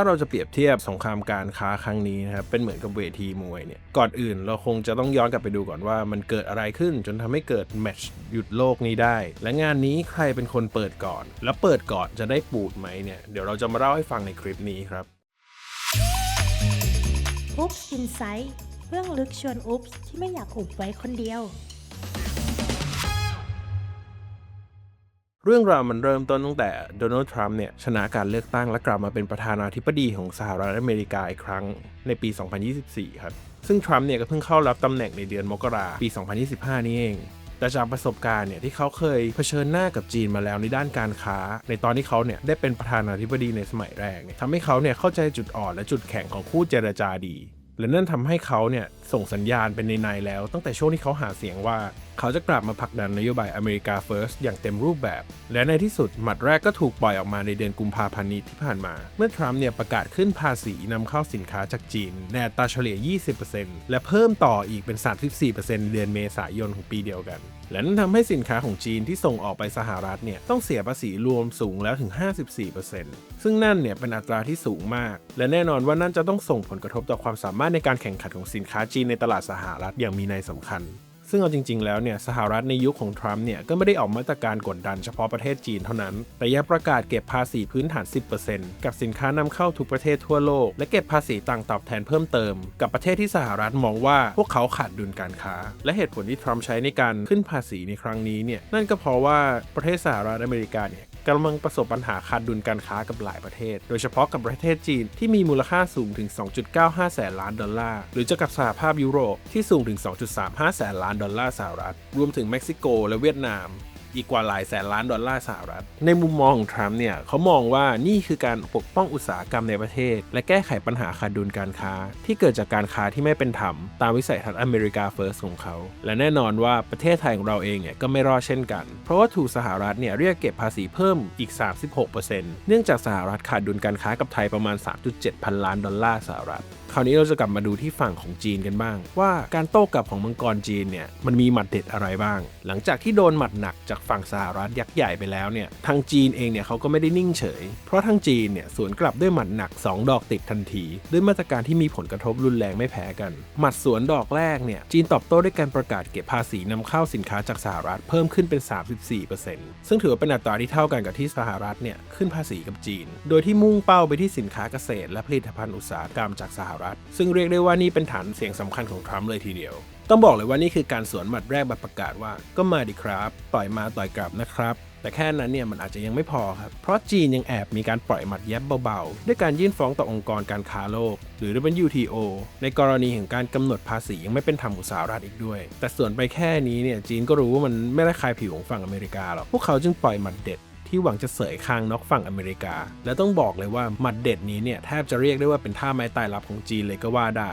ถ้าเราจะเปรียบเทียบสงครามการค้าครั้งนี้นะครับเป็นเหมือนกับเวทีมวยเนี่ยก่อนอื่นเราคงจะต้องย้อนกลับไปดูก่อนว่ามันเกิดอะไรขึ้นจนทำให้เกิดแมตช์หยุดโลกนี้ได้ และงานนี้ใครเป็นคนเปิดก่อน แล้วเปิดก่อนจะได้ปูดไหมเนี่ยเดี๋ยวเราจะมาเล่าให้ฟังในคลิปนี้ครับอุ๊บอินไซต์เรื่องลึกชวนอุ๊บที่ไม่อยากอุบไว้คนเดียว เรื่องราวมันเริ่มต้นตั้งแต่โดนัลด์ทรัมป์เนี่ยชนะการเลือกตั้งและกลับมาเป็นประธานาธิบดีของสหรัฐอเมริกาอีกครั้งในปี 2024 ครับ ซึ่งทรัมป์เนี่ยก็เพิ่งเข้ารับตำแหน่งในเดือนมกราปี 2025 นี่เอง แต่จากประสบการณ์เนี่ยที่เขาเคยเผชิญหน้ากับจีนมาแล้วในด้านการค้า ในตอนที่เขาเนี่ยได้เป็นประธานาธิบดีในสมัยแรกเนี่ยทำให้เขาเนี่ยเข้าใจจุดอ่อนและจุดแข็งของคู่เจรจาดีและนั่นทำให้เขาเนี่ยส่งสัญญาณเป็นในๆแล้ว ตั้งแต่ช่วงที่เขาหาเสียงว่า เขาจะกลับมาผลักดันนโยบายอเมริกาเฟิร์สอย่างเต็มรูปแบบ และในที่สุดหมัดแรกก็ถูกปล่อยออกมาในเดือนกุมภาพันธ์นี้ที่ผ่านมา เมื่อทรัมป์เนี่ยประกาศขึ้นภาษีนำเข้าสินค้าจากจีนในอัตราเฉลี่ย 20%และเพิ่มต่ออีกเป็น 34%เดือนเมษายนของปีเดียวกันและนั่นทำให้สินค้าของจีนที่ส่งออกไปสหรัฐเนี่ยต้องเสียภาษีรวมสูงแล้วถึง 54%ซึ่งนั่นเนี่ยเป็นอัตราที่สูงมาก และแน่นอนว่านั่นจะต้องส่งผลกระทบต่อความสามารถในการแข่งขันของสินค้าจีนในตลาดสหรัฐอย่างมีนัยสำคัญ ซึ่งเอาจริง ๆ แล้วเนี่ยสหรัฐในยุคของทรัมป์เนี่ยก็ไม่ได้ออกมาตรการกดดันเฉพาะประเทศจีนเท่านั้น แต่ยังประกาศเก็บภาษีพื้นฐาน 10%กับสินค้านำเข้าทุกประเทศทั่วโลก และเก็บภาษีต่างตอบแทนเพิ่มเติม กับประเทศที่สหรัฐมองว่าพวกเขาขาดดุลการค้า และเหตุผลที่ทรัมป์ใช้ในการขึ้นภาษีในครั้งนี้เนี่ยนั่นก็เพราะว่าประเทศสหรัฐอเมริกาเนี่ย กำลังประสบปัญหาขาดดุลการค้ากับหลายประเทศ โดยเฉพาะกับประเทศจีนที่มีมูลค่าสูงถึง 2.95 แสนล้านดอลลาร์ หรือจะกับสหภาพยุโรปที่สูงถึง 2.35 แสนล้านดอลลาร์สหรัฐ รวมถึงเม็กซิโกและเวียดนาม อีกกว่าหลายแสนล้านดอลลาร์สหรัฐ ในมุมมองของทรัมป์เนี่ยเขามองว่านี่คือการปกป้องอุตสาหกรรมในประเทศ และแก้ไขปัญหาขาดดุลการค้า ที่เกิดจากการค้าที่ไม่เป็นธรรมตามวิสัยทัศน์อเมริกาเฟิร์สของเขา และแน่นอนว่าประเทศไทยของเราเองเนี่ยก็ไม่รอดเช่นกัน เพราะว่าถูกสหรัฐเนี่ยเรียกเก็บภาษีเพิ่มอีก 36%เนื่องจากสหรัฐขาดดุลการค้ากับไทยประมาณ 3.7 พันล้านดอลลาร์สหรัฐคราวนี้เราจะกลับมาดูที่ฝั่งของจีนกันบ้าง ว่าการโต้กลับของมังกรจีนเนี่ยมันมีหมัดเด็ดอะไรบ้าง หลังจากที่โดนหมัดหนักจากฝั่งสหรัฐยักษ์ใหญ่ไปแล้วเนี่ยทางจีนเองเนี่ยเขาก็ไม่ได้นิ่งเฉย เพราะทางจีนเนี่ยสวนกลับด้วยหมัดหนัก 2 ดอกติดทันที ด้วยมาตรการที่มีผลกระทบรุนแรงไม่แพ้กัน หมัดสวนดอกแรกเนี่ยจีนตอบโต้ด้วยการประกาศเก็บภาษีนำเข้าสินค้าจากสหรัฐเพิ่มขึ้นเป็น 34%ซึ่งถือว่าเป็นอัตราที่เท่ากันกับที่สหรัฐเนี่ยขึ้นภาษีกับจีน โดยที่มุ่งเป้าไปที่สินค้าเกษตร และผลิตภัณฑ์อุตสาหกรรมจากสหรัฐ ซึ่งเรียกได้ว่านี่เป็นฐานเสียงสำคัญของทรัมป์เลยทีเดียว ต้องบอกเลยว่านี่คือการสวนหมัดแรกแบบประกาศว่า ก็มาดิครับ ต่อยมาต่อยกลับนะครับ แต่แค่นั้นเนี่ยมันอาจจะยังไม่พอครับ เพราะจีนยังแอบมีการปล่อยหมัดแยบเบาๆ ด้วยการยื่นฟ้องต่อองค์กรการค้าโลก หรือ WTO ในกรณีแห่งการกำหนดภาษียังไม่เป็นธรรมกับสหรัฐอีกด้วย แต่ส่วนไปแค่นี้เนี่ยจีนก็รู้ว่ามันไม่ได้คายผิวของฝั่งอเมริกาหรอกพวกเขาจึงปล่อยหมัดเด็ดที่หวังจะเสยคางน็อกฝั่งอเมริกา และต้องบอกเลยว่าหมัดเด็ดนี้เนี่ยแทบจะเรียกได้ว่าเป็นท่าไม้ตายลับของจีนเลยก็ว่าได้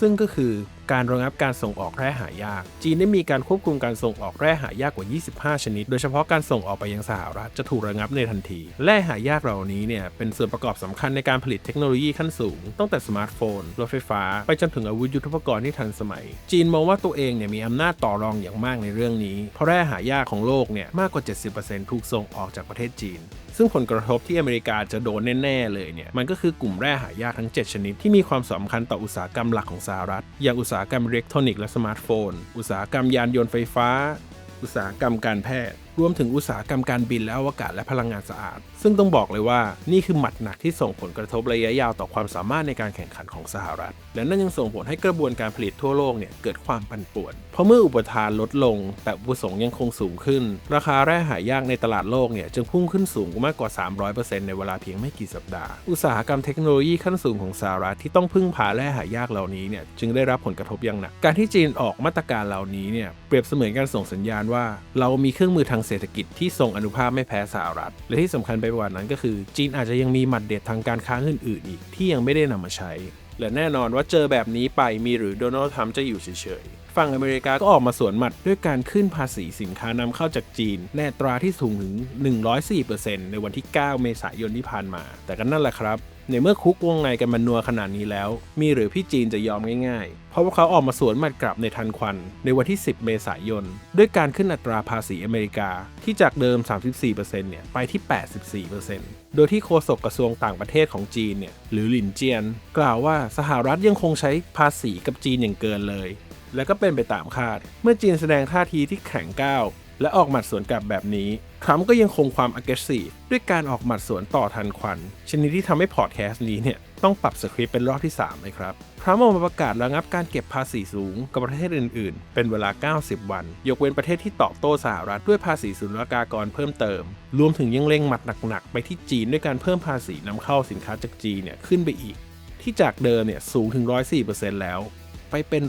ซึ่งก็คือการระงับการส่งออกแร่หายาก จีนได้มีการควบคุมการส่งออกแร่หายากกว่า 25 ชนิด โดยเฉพาะการส่งออกไปยังสหรัฐจะถูกระงับในทันที แร่หายากเหล่านี้เนี่ยเป็นส่วนประกอบสำคัญในการผลิตเทคโนโลยีขั้นสูง ตั้งแต่สมาร์ทโฟน รถไฟฟ้า ไปจนถึงอาวุธยุทโธปกรณ์ที่ทันสมัย จีนมองว่าตัวเองเนี่ยมีอำนาจต่อรองอย่างมากในเรื่องนี้ เพราะแร่หายากของโลกเนี่ยมากกว่า 70%ถูกส่งออกจากประเทศจีนซึ่งผลกระทบที่อเมริกาจะโดนแน่ๆเลยเนี่ยมันก็คือกลุ่มแร่หายากทั้ง 7 ชนิด ที่มีความสำคัญต่ออุตสาหกรรมหลักของสหรัฐ อย่างอุตสาหกรรมอิเล็กทรอนิกส์และสมาร์ทโฟน อุตสาหกรรมยานยนต์ไฟฟ้า อุตสาหกรรมการแพทย์ รวมถึงอุตสาหกรรมการบินและอวกาศและพลังงานสะอาด ซึ่งต้องบอกเลยว่านี่คือหมัดหนักที่ส่งผลกระทบระยะยาวต่อความสามารถในการแข่งขันของสหรัฐ และนั่นยังส่งผลให้กระบวนการผลิตทั่วโลกเนี่ยเกิดความปั่นป่วน เพราะเมื่ออุปทานลดลง แต่อุปสงค์ยังคงสูงขึ้น ราคาแร่หายากในตลาดโลกเนี่ยจึงพุ่งขึ้นสูงมากกว่า 300%ในเวลาเพียงไม่กี่สัปดาห์ อุตสาหกรรมเทคโนโลยีขั้นสูงของสหรัฐที่ต้องพึ่งพาแร่หายากเหล่านี้เนี่ยจึงได้รับผลกระทบอย่างหนัก การที่จีนออกมาตรการเหล่านี้เนี่ยเปรียบเสมือนการส่งสัญญาณว่า เรามีเครื่องมือทางเศรษฐกิจที่ทรงอนุภาพไม่แพ้สหรัฐ และที่สำคัญไปกว่านั้นก็คือ จีนอาจจะยังมีหมัดเด็ดทางการค้าอื่นๆอีกที่ยังไม่ได้นำมาใช้ และแน่นอนว่าเจอแบบนี้ไปมีหรือโดนัลด์ทรัมป์จะอยู่เฉยๆ ฝั่งอเมริกาก็ออกมาสวนหมัดด้วยการขึ้นภาษีสินค้านำเข้าจากจีนแน่ตราที่สูงถึง 104%ในวันที่ 9 เมษายนที่ผ่านมา แต่ก็นั่นแหละครับ ในเมื่อคุกวงในกันมันนัวขนาดนี้แล้ว มีหรือพี่จีนจะยอมง่ายๆ เพราะว่าเขาออกมาสวนหมัดกลับในทันควัน ในวันที่ 10 เมษายน ด้วยการขึ้นอัตราภาษีอเมริกาที่จากเดิม 34%เนี่ยไปที่ 84%โดยที่โฆษกกระทรวงต่างประเทศของจีนเนี่ยหรือหลินเจียน กล่าวว่าสหรัฐยังคงใช้ภาษีกับจีนอย่างเกินเลย และก็เป็นไปตามคาด เมื่อจีนแสดงท่าทีที่แข็งก้าวและออกหมัดสวนกลับแบบนี้ ทรัมป์ก็ยังคงความ aggressive ด้วยการออกหมัดสวนต่อทันควัน ชนิดที่ทำให้พอดแคสต์นี้เนี่ยต้องปรับสคริปต์เป็นรอบที่ 3 เลยครับทรัมป์ออกมาประกาศระงับการเก็บภาษีสูงกับประเทศอื่นๆ เป็นเวลา 90 วัน ยกเว้นประเทศที่ตอบโต้สหรัฐด้วยภาษีศุลกากรเพิ่มเติม รวมถึงยังเล็งหมัดหนักๆ ไปที่จีนด้วยการเพิ่มภาษีนำเข้าสินค้าจากจีนเนี่ยขึ้นไปอีก ที่จากเดิมเนี่ยสูงถึง 104%แล้ว ไปเป็น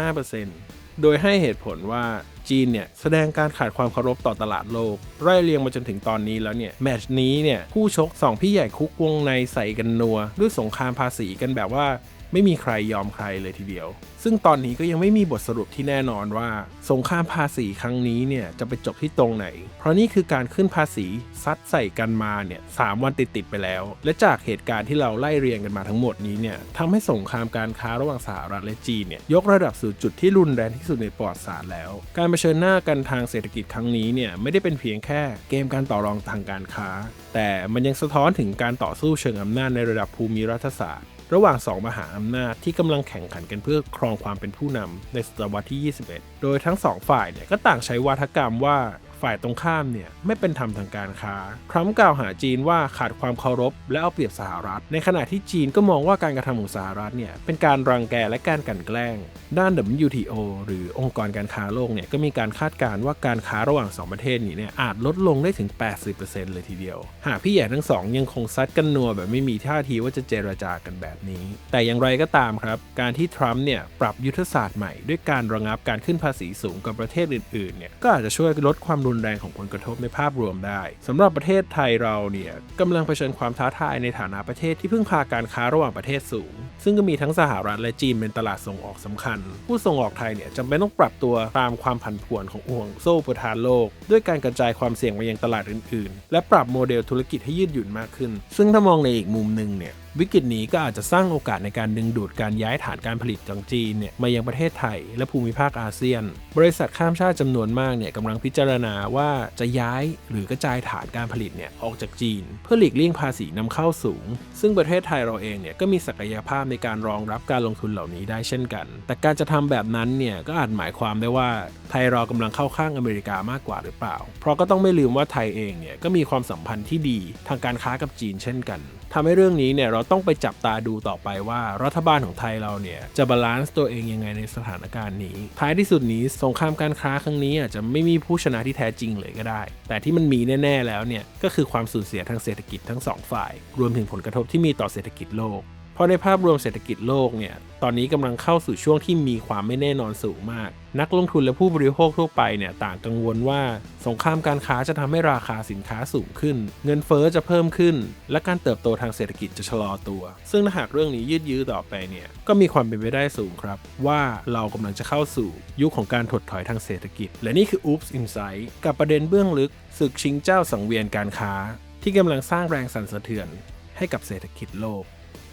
125% โดยให้เหตุผลว่าจีนเนี่ยแสดงการขาดความเคารพต่อตลาดโลก ไล่เรียงมาจนถึงตอนนี้แล้วเนี่ยแมตช์นี้เนี่ยคู่ชก 2 พี่ใหญ่คุกวงในใส่กันนัว ด้วยสงครามภาษีกันแบบว่า ไม่มีใครยอมใครเลยทีเดียว ซึ่งตอนนี้ก็ยังไม่มีบทสรุปที่แน่นอนว่า สงครามภาษีครั้งนี้เนี่ยจะไปจบที่ตรงไหน เพราะนี่คือการขึ้นภาษีซัดใส่กันมาเนี่ยสามวันติดๆไปแล้ว และจากเหตุการณ์ที่เราไล่เรียงกันมาทั้งหมดนี้เนี่ยทำให้สงครามการค้าระหว่างสหรัฐและจีนเนี่ยยกระดับสู่จุดที่รุนแรงที่สุดในประวัติศาสตร์แล้ว การเผชิญหน้ากันทางเศรษฐกิจครั้งนี้เนี่ยไม่ได้เป็นเพียงแค่เกมการต่อรองทางการค้า แต่มันยังสะท้อนถึงการต่อสู้เชิงอำนาจในระดับภูมิรัฐศาสตร์ ระหว่างสองมหาอำนาจที่กำลังแข่งขันกันเพื่อครองความเป็นผู้นำในศตวรรษที่ 21 โดยทั้งสองฝ่ายเนี่ยก็ต่างใช้วาทกรรมว่า ฝ่ายตรงข้ามเนี่ยไม่เป็นธรรมทางการค้า ทรัมป์กล่าวหาจีนว่าขาดความเคารพและเอาเปรียบสหรัฐ ในขณะที่จีนก็มองว่าการกระทำของสหรัฐเนี่ยเป็นการรังแกและการกลั่นแกล้ง ด้าน WTO หรือองค์กรการค้าโลกเนี่ยก็มีการคาดการณ์ว่าการค้าระหว่างสองประเทศนี้เนี่ยอาจลดลงได้ถึง 80%เลยทีเดียว หากพี่ใหญ่ทั้งสองยังคงซัดกันนัวแบบไม่มีท่าทีว่าจะเจรจากันแบบนี้ แต่อย่างไรก็ตามครับ การที่ทรัมป์เนี่ยปรับยุทธศาสตร์ใหม่ด้วยการระงับการขึ้นภาษีสูงกับประเทศอื่นๆเนี่ยก็อาจจะช่วยลดความรุนแรงของผลกระทบในภาพรวมได้สำหรับประเทศไทยเราเนี่ยกำลังเผชิญความท้าทายในฐานะประเทศที่พึ่งพาการค้าระหว่างประเทศสูง ซึ่งก็มีทั้งสหรัฐและจีนเป็นตลาดส่งออกสำคัญ ผู้ส่งออกไทยเนี่ยจำเป็นต้องปรับตัวตามความผันผวนของห่วงโซ่อุปทานโลก ด้วยการกระจายความเสี่ยงไปยังตลาดอื่นๆ และปรับโมเดลธุรกิจให้ยืดหยุ่นมากขึ้น ซึ่งถ้ามองในอีกมุมหนึ่งเนี่ยวิกฤตนี้ก็อาจจะสร้างโอกาสในการดึงดูดการย้ายฐานการผลิตจากจีนเนี่ยมายังประเทศไทยและภูมิภาคอาเซียน บริษัทข้ามชาติจำนวนมากเนี่ยกำลังพิจารณาว่าจะย้ายหรือกระจายฐานการผลิตเนี่ยออกจากจีน เพื่อหลีกเลี่ยงภาษีนำเข้าสูง ซึ่งประเทศไทยเราเองเนี่ยก็มีศักยภาพในการรองรับการลงทุนเหล่านี้ได้เช่นกัน แต่การจะทำแบบนั้นเนี่ยก็อาจหมายความได้ว่าไทยเรากำลังเข้าข้างอเมริกามากกว่าหรือเปล่า เพราะก็ต้องไม่ลืมว่าไทยเองเนี่ยก็มีความสัมพันธ์ที่ดีทางการค้ากับจีนเช่นกันทำให้เรื่องนี้เนี่ยเราต้องไปจับตาดูต่อไปว่ารัฐบาลของไทยเราเนี่ยจะบาลานซ์ตัวเองยังไงในสถานการณ์นี้ ท้ายที่สุดนี้สงครามการค้าครั้งนี้อาจจะไม่มีผู้ชนะที่แท้จริงเลยก็ได้ แต่ที่มันมีแน่ ๆ แล้วเนี่ยก็คือความสูญเสียทางเศรษฐกิจทั้งสองฝ่าย รวมถึงผลกระทบที่มีต่อเศรษฐกิจโลก เพราะในภาพรวมเศรษฐกิจโลกเนี่ย ตอนนี้กำลังเข้าสู่ช่วงที่มีความไม่แน่นอนสูงมาก นักลงทุนและผู้บริโภคทั่วไปเนี่ยต่างกังวลว่า สงครามการค้าจะทำให้ราคาสินค้าสูงขึ้น เงินเฟ้อจะเพิ่มขึ้น และการเติบโตทางเศรษฐกิจจะชะลอตัว ซึ่งถ้าหากเรื่องนี้ยืดยื้อต่อไปเนี่ย ก็มีความเป็นไปได้สูงครับ ว่าเรากำลังจะเข้าสู่ยุคของการถดถอยทางเศรษฐกิจ และนี่คือ Oops Insight กับประเด็นเบื้องลึกศึกชิงเจ้าสังเวียนการค้า ที่กำลังสร้างแรงสั่นสะเทือนให้กับเศรษฐกิจโลก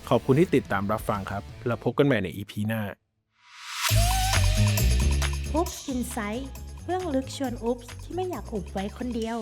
ขอบคุณที่ติดตามรับฟังครับ แล้วพบกันใหม่ใน EP หน้า อุ๊บอินไซต์เรื่องลึกชวนอุ๊บที่ไม่อยากอุบไว้คนเดียว